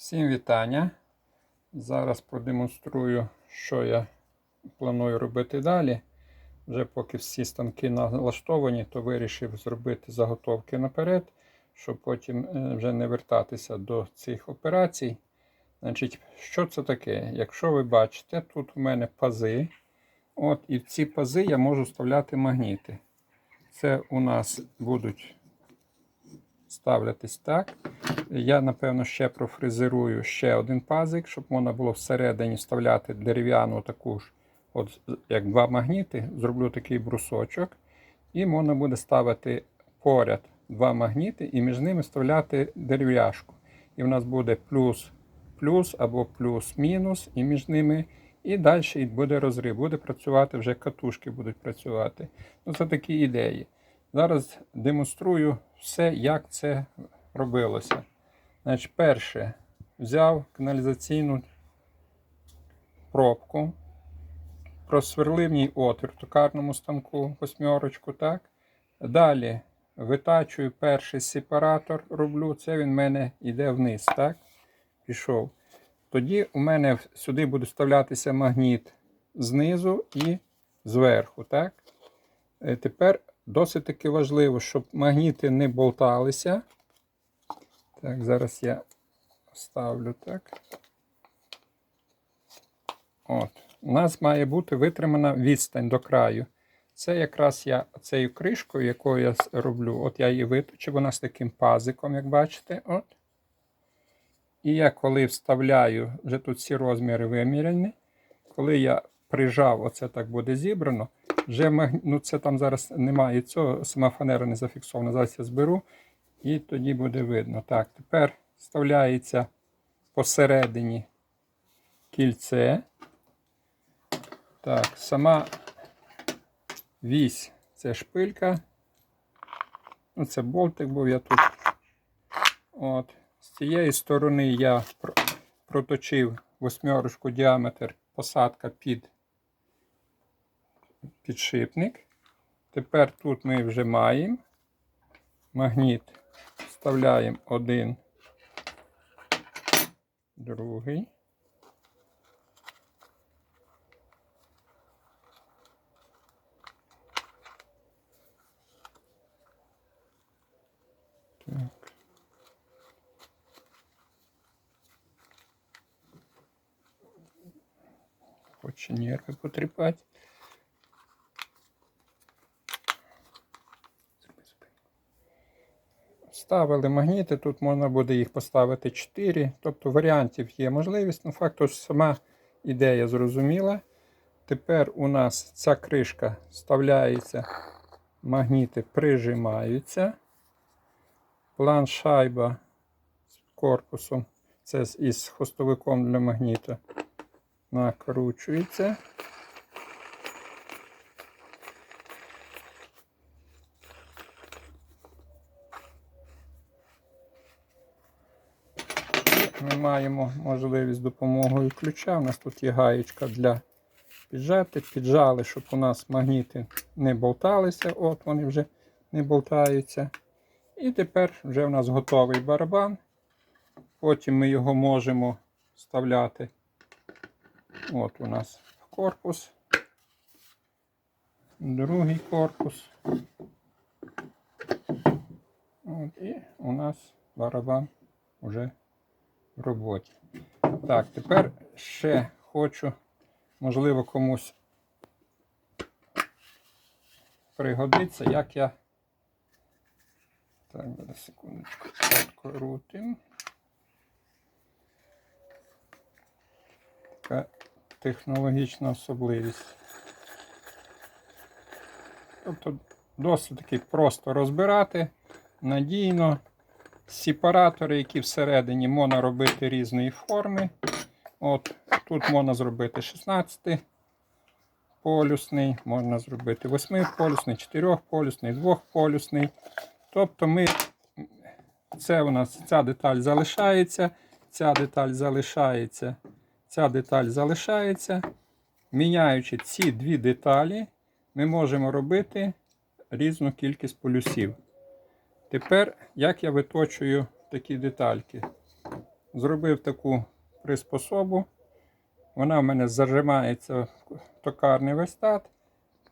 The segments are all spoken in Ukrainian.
Всім вітання. Зараз продемонструю, що я планую робити далі. Вже поки всі станки налаштовані, то вирішив зробити заготовки наперед, щоб потім е, вже не вертатися до цих операцій. Значить, що це таке? Якщо ви бачите, тут у мене пази. От, і в ці пази я можу вставляти магніти. Це у нас будуть ставлятись так. Я, напевно, ще профрезерую ще один пазик, щоб можна було всередині вставляти дерев'яну таку ж, от як два магніти. Зроблю такий брусочок. І можна буде ставити поряд два магніти і між ними вставляти дерев'яшку. І в нас буде плюс плюс або плюс-мінус, і між ними. І далі буде розрив. Буде працювати вже катушки будуть працювати. Ну, Це такі ідеї. Зараз демонструю все, як це робилося. Значить, перше, взяв каналізаційну пробку, просверлив ній отвір в токарному станку, восьмерочку, так. Далі витачую перший сепаратор, роблю, це він в мене йде вниз, так? Пішов. Тоді у мене сюди буде вставлятися магніт знизу і зверху, так? Е, Тепер досить таки важливо, щоб магніти не болталися. Так, зараз я ставлю так. От. У нас має бути витримана відстань до краю. Це якраз я цією кришкою, якою я роблю, от я її виточив, вона з таким пазиком, як бачите. от. І я коли вставляю, вже тут всі розміри виміряні, коли я прижав, оце так буде зібрано, вже маг... ну це там зараз немає цього, сама фанера не зафіксована. Зараз я зберу і тоді буде видно. Так, тепер вставляється посередині кільце. Так, сама вісь це шпилька. Ну, це болтик був я тут. От. З цієї сторони я проточив восьмерочку діаметр посадка під підшипник. Тепер тут ми вже маємо магніт. Вставляємо один, другий. Хоче нерви потріпати. Ставили магніти, тут можна буде їх поставити 4, тобто варіантів є можливість. Ну, факту сама ідея зрозуміла. Тепер у нас ця кришка вставляється, магніти прижимаються. План шайба з корпусом, це із хвостовиком для магніта, накручується. Ми маємо можливість допомогою ключа. У нас тут є гаєчка для піджати. Піджали, щоб у нас магніти не болталися. От вони вже не болтаються. І тепер вже у нас готовий барабан. Потім ми його можемо вставляти. От у нас корпус. Другий корпус. От, І у нас барабан вже в роботі. Так, тепер ще хочу, можливо, комусь пригодиться, як я. Так, зараз секундочку, відкрутим. Така технологічна особливість. Тобто досить таки просто розбирати надійно. Сепаратори, які всередині можна робити різної форми. От Тут можна зробити 16 полюсний, можна зробити 8 полюсний, 4 полюсний, 2 полюсний. Тобто ми, це у нас ця деталь залишається, ця деталь залишається, ця деталь залишається. Міняючи ці дві деталі, ми можемо робити різну кількість полюсів. Тепер, як я виточую такі детальки. зробив таку приспособу. Вона в мене зажимається в токарний вистат,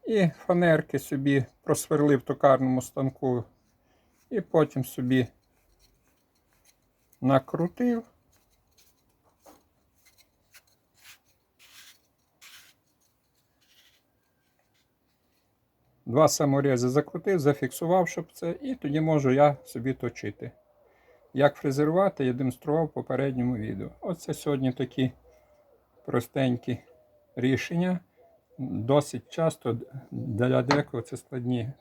І фанерки собі просверлив в токарному станку. І потім собі накрутив. Два саморези закрутив, зафіксував, щоб це, і тоді можу я собі точити. Як фрезерувати, я демонстрував в попередньому відео. Оце сьогодні такі простенькі рішення. Досить часто для декого це складні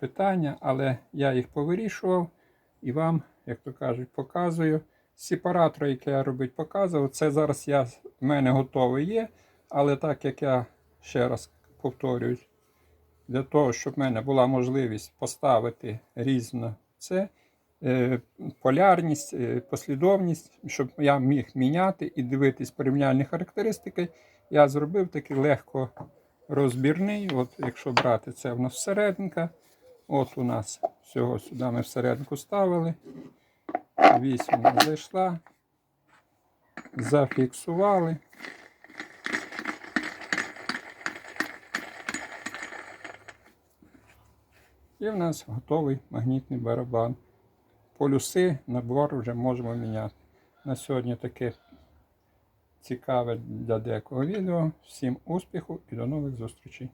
питання, але я їх повирішував і вам, як то кажуть, показую. Сепаратор, який я робити, показував, це зараз я, в мене готовий є, але так як я ще раз повторююсь, для того, щоб в мене була можливість поставити різно це, е, полярність, е, послідовність, щоб я міг міняти і дивитись порівняльні характеристики, я зробив такий легко розбірний. От Якщо брати це в нас всерединка, от у нас всього сюди ми всерединку ставили. Вісь нас зайшла, зафіксували. І в нас готовий магнітний барабан. Полюси, набор вже можемо міняти. На сьогодні таке цікаве для декого відео. Всім успіху і до нових зустрічей!